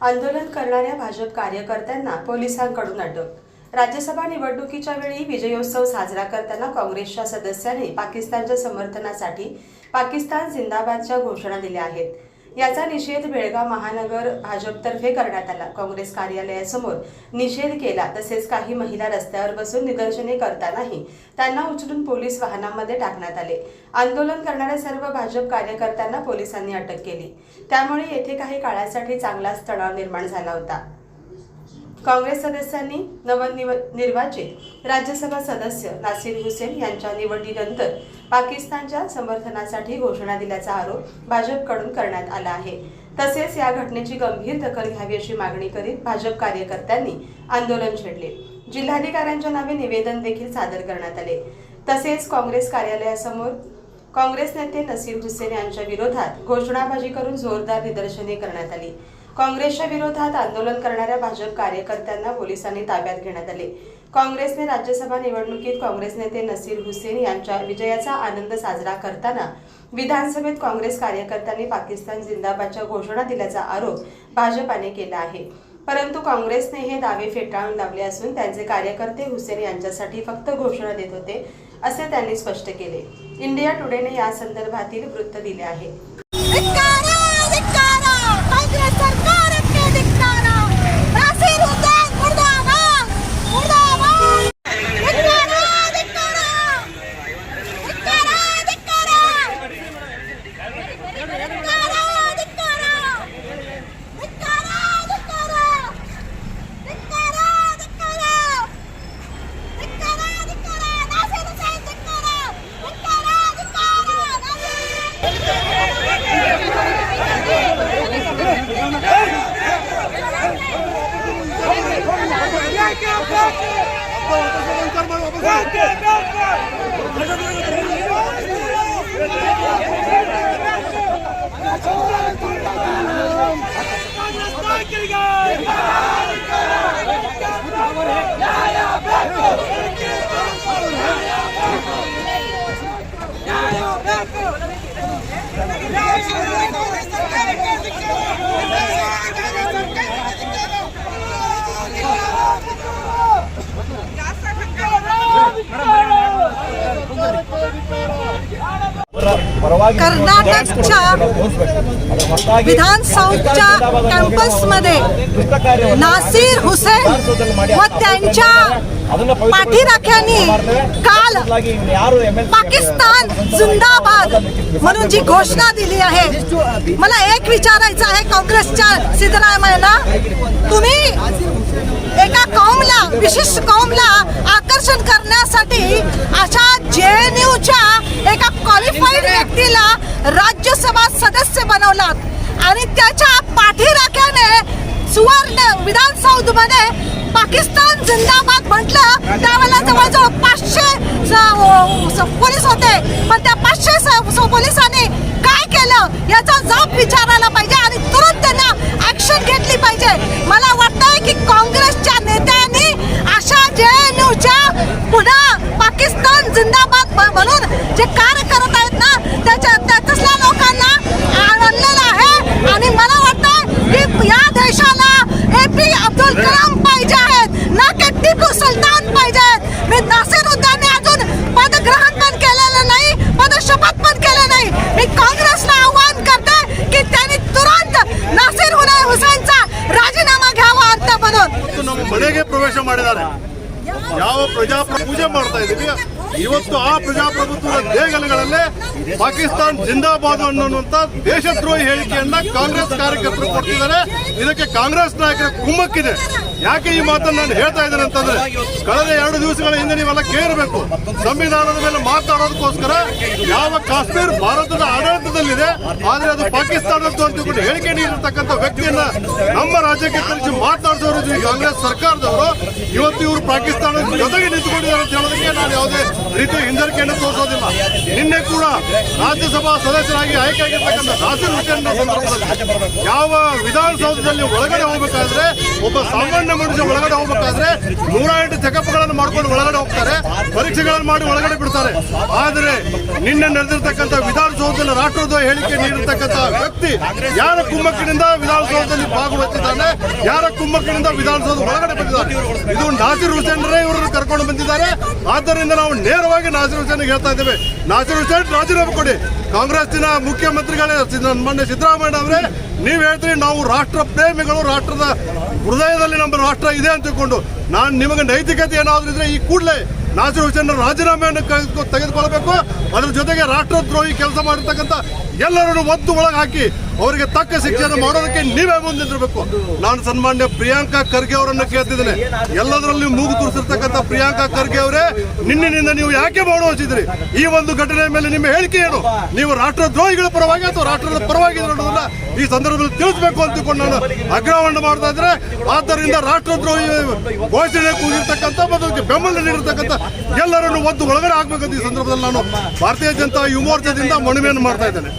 आंदोलन करणाऱ्या भाजप कार्यकर्त्यांना पोलिसांकडून अटक. राज्यसभा निवडणुकीच्या वेळी विजयोत्सव साजरा करताना काँग्रेसच्या सदस्यांनी पाकिस्तानच्या समर्थनासाठी पाकिस्तान जिंदाबादच्या घोषणा दिल्या आहेत. याचा निषेध बेळगाव महानगर भाजपतर्फे करण्यात आला. काँग्रेस कार्यालयासमोर निषेध केला तसेच काही महिला रस्त्यावर बसून निदर्शने करतानाही त्यांना उचलून पोलीस वाहनामध्ये टाकण्यात आले. आंदोलन करणाऱ्या सर्व भाजप कार्यकर्त्यांना पोलिसांनी अटक केली. त्यामुळे येथे काही काळासाठी चांगलाच तणाव निर्माण झाला होता. काँग्रेस सदस्यांनी नवनिर्वाचित राज्यसभा सदस्य नासिर हुसेन यांच्या निवडीनंतर पाकिस्तानच्या समर्थनासाठी घोषणा दिल्याचा आरोप भाजपकडून करण्यात आला आहे. तसेच या घटनेची गंभीर दखल घ्यावी अशी मागणी करीत भाजप कार्यकर्त्यांनी आंदोलन छेडले. जिल्हाधिकाऱ्यांच्या नावे निवेदन देखील सादर करण्यात आले. तसेच काँग्रेस कार्यालयासमोर काँग्रेस नेते नसीर हुसेन यांच्या विरोधात घोषणाबाजी करून जोरदार निदर्शने करण्यात आली. काँग्रेसच्या विरोधात आंदोलन करणाऱ्या भाजप कार्यकर्त्यांना पोलिसांनी ताब्यात घेण्यात आले. काँग्रेसने राज्यसभा निवडणुकीत काँग्रेस नेते नसीर हुसेन यांच्या विजयाचा आनंद साजरा करताना विधानसभेत काँग्रेस कार्यकर्त्यांनी पाकिस्तान जिंदाबादच्या घोषणा दिल्याचा आरोप भाजपाने केला आहे. परंतु काँग्रेसने हे दावे फेटाळून लावले असून त्यांचे कार्यकर्ते हुसेन यांच्यासाठी फक्त घोषणा देत होते असे त्यांनी स्पष्ट केले. इंडिया टुडेने या संदर्भातील वृत्त दिले आहे. Yeah, yeah, yeah. कर्नाटकच्या विधानसौच्या कॅम्पसमध्ये नासिर हुसेन व त्यांच्या पाठीराख्यांनी काल पाकिस्तान जिंदाबाद म्हणून जी घोषणा दिली आहे. मला एक विचारायचं आहे काँग्रेसच्या सिद्धरामय्यांना तुम्ही एका कौमला विशिष्ट कौमला आकर्षण करण्यासाठी अशा जे एन यूच्या एका राज्यसभा सदस्य बनवलात आणि त्याच्या पाठीराख्याने सुवर्ण विधानसौधमध्ये पाकिस्तान जिंदाबाद म्हटलं त्यावेळेला जवळजवळ पाचशे पोलीस होते. पण त्या पाचशे स- पोलिसांनी काय केलं? याचा जाब विचारायला ಮನೆಗೆ ಪ್ರವೇಶ ಮಾಡಿದ್ದಾರೆ. ಯಾವ ಪ್ರಜಾಪ್ರ ಪೂಜೆ ಮಾಡ್ತಾ ಇದೀವಿ ಇವತ್ತು ಆ ಪ್ರಜಾಪ್ರಭುತ್ವದ ದೇಗಲಗಳಲ್ಲೇ ಪಾಕಿಸ್ತಾನ್ ಜಿಂದಾಬಾದ್ ಅನ್ನುವಂತ ದೇಶದ್ರೋಹಿ ಹೇಳಿಕೆಯನ್ನ ಕಾಂಗ್ರೆಸ್ ಕಾರ್ಯಕರ್ತರು ಕೊಡ್ತಿದ್ದಾರೆ ಇದಕ್ಕೆ ಕಾಂಗ್ರೆಸ್ ನಾಯಕರ ಕುಮ್ಮಕ್ಕಿದೆ. ಯಾಕೆ ಈ ಮಾತನ್ನು ನಾನು ಹೇಳ್ತಾ ಇದ್ದೇನೆ ಅಂತಂದ್ರೆ, ಕಳೆದ ಎರಡು ದಿವಸಗಳ ಹಿಂದೆ ನೀವೆಲ್ಲ ಕೇಳಬೇಕು ಸಂವಿಧಾನದ ಮೇಲೆ ಮಾತಾಡೋದಕ್ಕೋಸ್ಕರ ಯಾವ ಕಾಶ್ಮೀರ್ ಭಾರತದ ಆಡಳಿತದಲ್ಲಿದೆ, ಆದ್ರೆ ಅದು ಪಾಕಿಸ್ತಾನದ್ದು ಅಂತ ಹೇಳ್ಬಿಟ್ಟು ಹೇಳಿಕೆ ನೀಡಿರ್ತಕ್ಕಂಥ ವ್ಯಕ್ತಿಯನ್ನ ನಮ್ಮ ರಾಜ್ಯಕ್ಕೆ ತರಿಸಿ ಮಾತಾಡಿಸೋರು ಕಾಂಗ್ರೆಸ್ ಸರ್ಕಾರದವರು. ಇವತ್ತು ಇವರು ಪಾಕಿಸ್ತಾನದ ಜೊತೆಗೆ ನಿಂತುಕೊಂಡಿದ್ದಾರೆ ಅಂತ ಹೇಳೋದಕ್ಕೆ ನಾನು ಯಾವುದೇ ರೀತಿಯ ಹಿಂಜರಿಕೆಯನ್ನು ತೋರಿಸೋದಿಲ್ಲ. ನಿನ್ನೆ ಕೂಡ ರಾಜ್ಯಸಭಾ ಸದಸ್ಯರಾಗಿ ಆಯ್ಕೆಯಾಗಿರ್ತಕ್ಕಂಥ ನಾಸಿರ್ ಹುಸೇನ್ ಸಂದರ್ಭದಲ್ಲಿ ಯಾವ ವಿಧಾನಸೌಧದಲ್ಲಿ ಒಳಗಡೆ ಹೋಗಬೇಕಾದ್ರೆ ಒಬ್ಬ ಸಾಮಾನ್ಯ ಮನುಷ್ಯ ಒಳಗಡೆ ಹೋಗ್ಬೇಕಾದ್ರೆ ನೂರ ಎಂಟು ಚೆಕಪ್ಗಳನ್ನು ಮಾಡ್ಕೊಂಡು ಒಳಗಡೆ ಹೋಗ್ತಾರೆ, ಪರೀಕ್ಷೆಗಳನ್ನು ಮಾಡಿ ಒಳಗಡೆ ಬಿಡ್ತಾರೆ. ಆದರೆ ನಿನ್ನೆ ನಡೆದಿರ್ತಕ್ಕಂಥ ವಿಧಾನಸೌಧದಲ್ಲಿ ರಾಷ್ಟ್ರದ ಹೇಳಿಕೆ ನೀಡಿರ್ತಕ್ಕಂಥ ವ್ಯಕ್ತಿ ಯಾರ ಕುಮ್ಮಕ್ಕಿನಿಂದ ವಿಧಾನಸೌಧದಲ್ಲಿ ಭಾಗವಹಿಸಿದ್ದಾನೆ ಯಾರ ಕುಮ್ಮಕ್ಕಿನಿಂದ ವಿಧಾನಸೌಧ ಒಳಗಡೆ ಬಂದಿದ್ದಾರೆ ಇದು ನಾಸಿರ್ ಹುಸೇನ್ರೇ ಇವರನ್ನು ಕರ್ಕೊಂಡು ಬಂದಿದ್ದಾರೆ. ಆದ್ದರಿಂದ ನಾವು ನೇರವಾಗಿ ನಾಸಿರ್ ಹುಸೇನ್ ಹೇಳ್ತಾ ಇದ್ದೇವೆ. ನಾಸಿರ್ ಹುಸೇನ್ ರಾಜೀನಾಮೆ ಕೊಡಿ. ಕಾಂಗ್ರೆಸ್ಸಿನ ಮುಖ್ಯಮಂತ್ರಿಗಳೇ ಮೊನ್ನೆ ಸಿದ್ದರಾಮಯ್ಯ ಅವರೇ, ನೀವು ಹೇಳ್ತೀರಿ ನಾವು ರಾಷ್ಟ್ರ ಪ್ರೇಮಿಗಳು, ರಾಷ್ಟ್ರದ ಹೃದಯದಲ್ಲಿ ನಮ್ಮ ರಾಷ್ಟ್ರ ಇದೆ ಅಂತ ತಿಳ್ಕೊಂಡು ನಾನು ನಿಮಗೆ ನೈತಿಕತೆ ಏನಾದರೂ ಇದ್ರೆ ಈ ಕೂಡಲೇ ನಾಸಿರ್ ಹುಸೇನ್ ರಾಜೀನಾಮೆಯನ್ನು ತೆಗೆದುಕೊಳ್ಬೇಕು ಅದರ ಜೊತೆಗೆ ರಾಷ್ಟ್ರದ್ರೋಹಿ ಕೆಲಸ ಮಾಡಿರ್ತಕ್ಕಂಥ ಎಲ್ಲರನ್ನು ಒತ್ತು ಒಳಗೆ ಹಾಕಿ ಅವರಿಗೆ ತಕ್ಕ ಶಿಕ್ಷೆಯನ್ನು ಮಾಡೋದಕ್ಕೆ ನೀವೇ ಮುಂದಿರ್ಬೇಕು ನಾನು ಸನ್ಮಾನ್ಯ ಪ್ರಿಯಾಂಕಾ ಖರ್ಗೆ ಅವರನ್ನು ಕೇಳ್ತಿದ್ದೇನೆ. ಎಲ್ಲದರಲ್ಲಿ ಮೂಗು ತೋರಿಸಿರ್ತಕ್ಕಂಥ ಪ್ರಿಯಾಂಕಾ ಖರ್ಗೆ ಅವರೇ ನಿನ್ನಿನಿಂದ ನೀವು ಯಾಕೆ ಮಾಡುವಚಿದ್ರಿ ಈ ಒಂದು ಘಟನೆ ಮೇಲೆ ನಿಮ್ಮ ಹೇಳಿಕೆ ಏನು? ನೀವು ರಾಷ್ಟ್ರದ್ರೋಹಿಗಳ ಪರವಾಗಿ ಅಥವಾ ರಾಷ್ಟ್ರದ ಪರವಾಗಿ ಅನ್ನೋದನ್ನ ಈ ಸಂದರ್ಭದಲ್ಲಿ ತಿಳಿಸಬೇಕು ಅಂತಕೊಂಡು ನಾನು ಆಗ್ರಹವನ್ನು ಮಾಡ್ತಾ ಇದ್ರೆ ಆದ್ದರಿಂದ ರಾಷ್ಟ್ರದ್ರೋಹಿ ಘೋಷಣೆ ಕೂಗಿರ್ತಕ್ಕಂಥ ಮತ್ತು ಅದಕ್ಕೆ ಬೆಂಬಲ ನೀಡಿರ್ತಕ್ಕಂಥ ಎಲ್ಲರನ್ನು ಒಂದು ಒಳಗಡೆ ಆಗ್ಬೇಕಂತ ಈ ಸಂದರ್ಭದಲ್ಲಿ ನಾನು ಭಾರತೀಯ ಜನತಾ ಯುವ ಮೋರ್ಚಾದಿಂದ ಮನವಿಯನ್ನು ಮಾಡ್ತಾ ಇದ್ದೇನೆ.